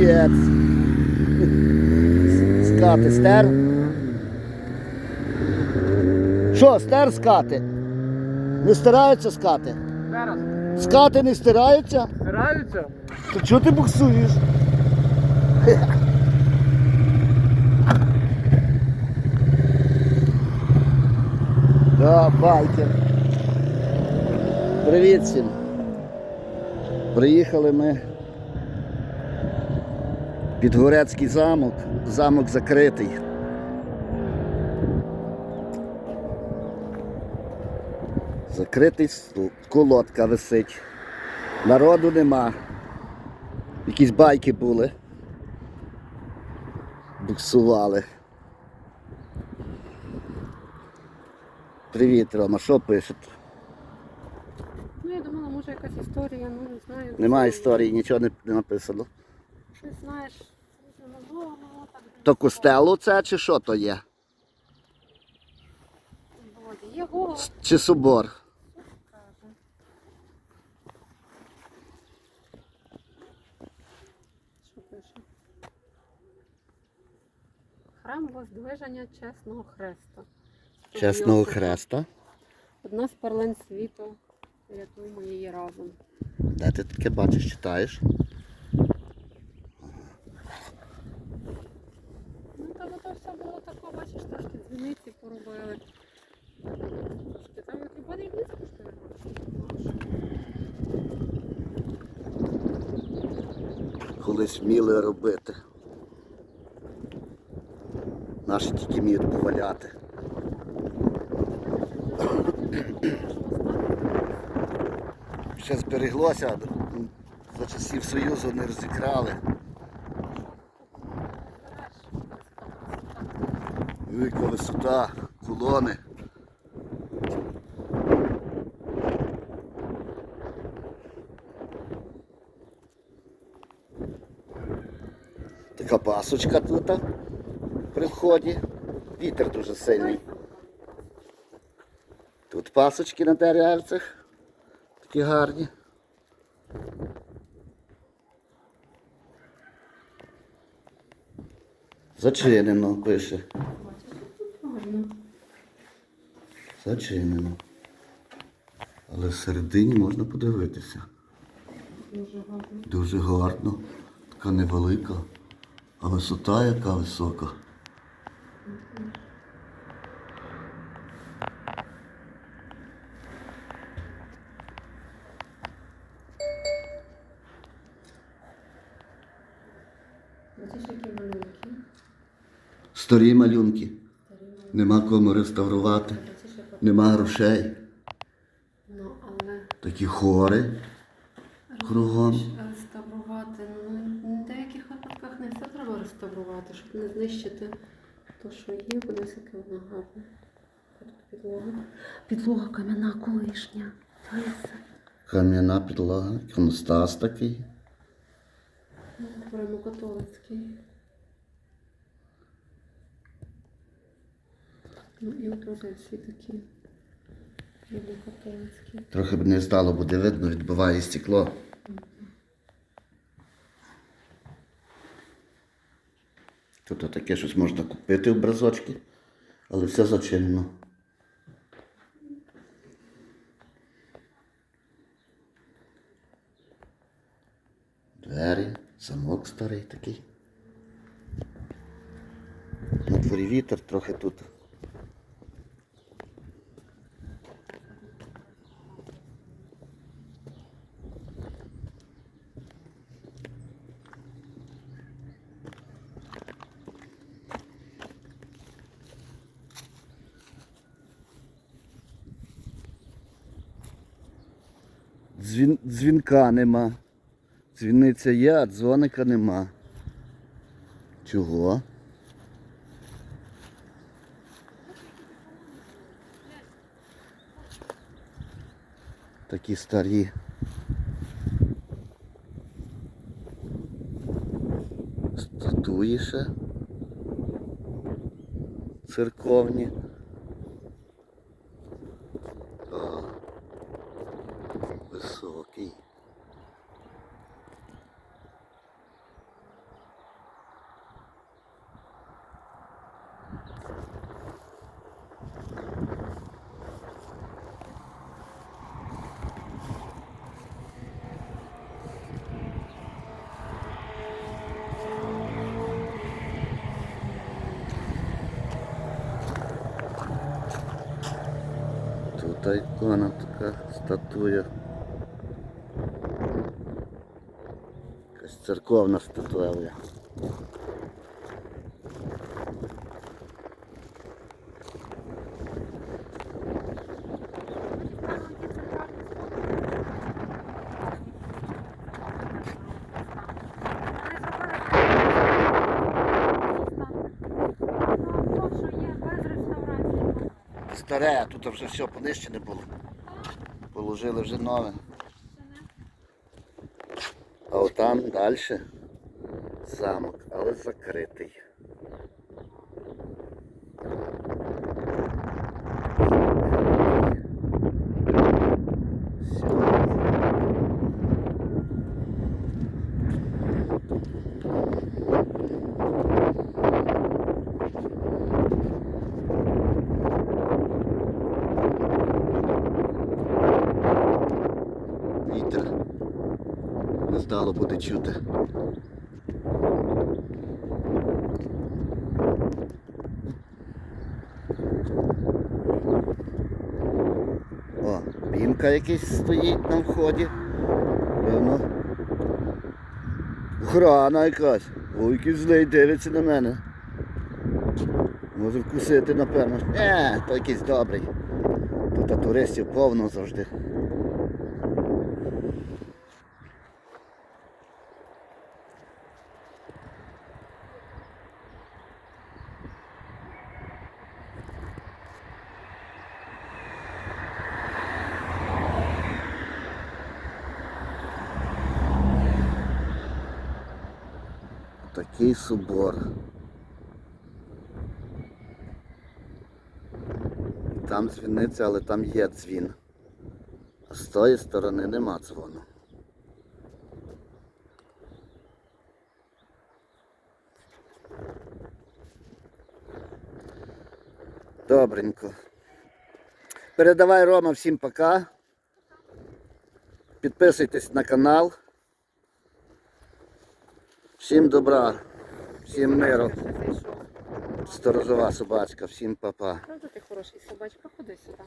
Молодець. Скати стер. Що, стер скати? Не стираються скати? Зараз. Скати не стираються? Стараються? То чого ти буксуєш? Да, байкер. Привіт всім. Приїхали ми. Підгорецький замок. Замок закритий. Закритий. Колодка висить. Народу нема. Якісь байки були. Буксували. Привіт, Рома, що пишете? Ну, я думала, може якась історія, ну не знаю. Немає історії, нічого не, не написано. Щось знаєш, не було, ну так. То костело це чи що то є? Вроді. Є голос, Чи собор? Що пише? Храм Воздвиження Чесного Хреста. Чесного Хреста. Одна з перлин світу. Рятуємо її разом. Де ти таке бачиш, читаєш? Ну, та то все було таке, бачиш, трошки дзвіниці поробили. Трошки там як ліс коштує. Колись вміли робити. Наші тільки вміють поваляти. Ще збереглося, за часів Союзу не розікрали. Велика висота, колони. Така пасочка тут при вході. Вітер дуже сильний. Тут пасочки на деревцях. Такі гарні. Зачинено, пише. Гарно. Зачинено. Але всередині можна подивитися. Дуже гарно. Дуже гарно. Така невелика. А висота яка висока. Старі малюнки. Нема кому реставрувати. Нема грошей. Ну, Такі хори кругом. реставрувати, ну, в деяких випадках не все треба реставрувати, щоб не знищити те, що є, подивись, яке воно гарне. Підлога. Підлога кам'яна колишня. Кам'яна підлога, іконостас такий. Прямо католицький. Ну і уже всі такі. Католицькі. Трохи б не стало, буде видно, відбиває стекло. Тут таке щось можна купити образочки, але все зачинено. Двері, замок старий такий. На дворі вітер трохи тут. Дзвін, дзвінка нема. Дзвіниця є, а дзвоника нема. Чого? Такі старі. Статуї ще. Церковні. О, високий. Та ікона така статуя. Якась церковна статуя. Старе, а тут вже все понищене було. Положили вже нове. А отам далі замок, але закритий. Все. Вітер. Не буде чути. О, бімка якийсь стоїть на вході. Певно. Охрана якась. Ой, який злий дивиться на мене. Може вкусити, напевно. Е, то якийсь добрий. Тут туристів повно завжди. Такий собор. Там дзвіниця, але там є дзвін. А з тої сторони нема дзвону. Добренько. Передавай Рома всім пока. Підписуйтесь на канал. Всім добра, всім миру. Сторожова собачка, всім папа. Правда ти хороший собачка? Ходи сюди.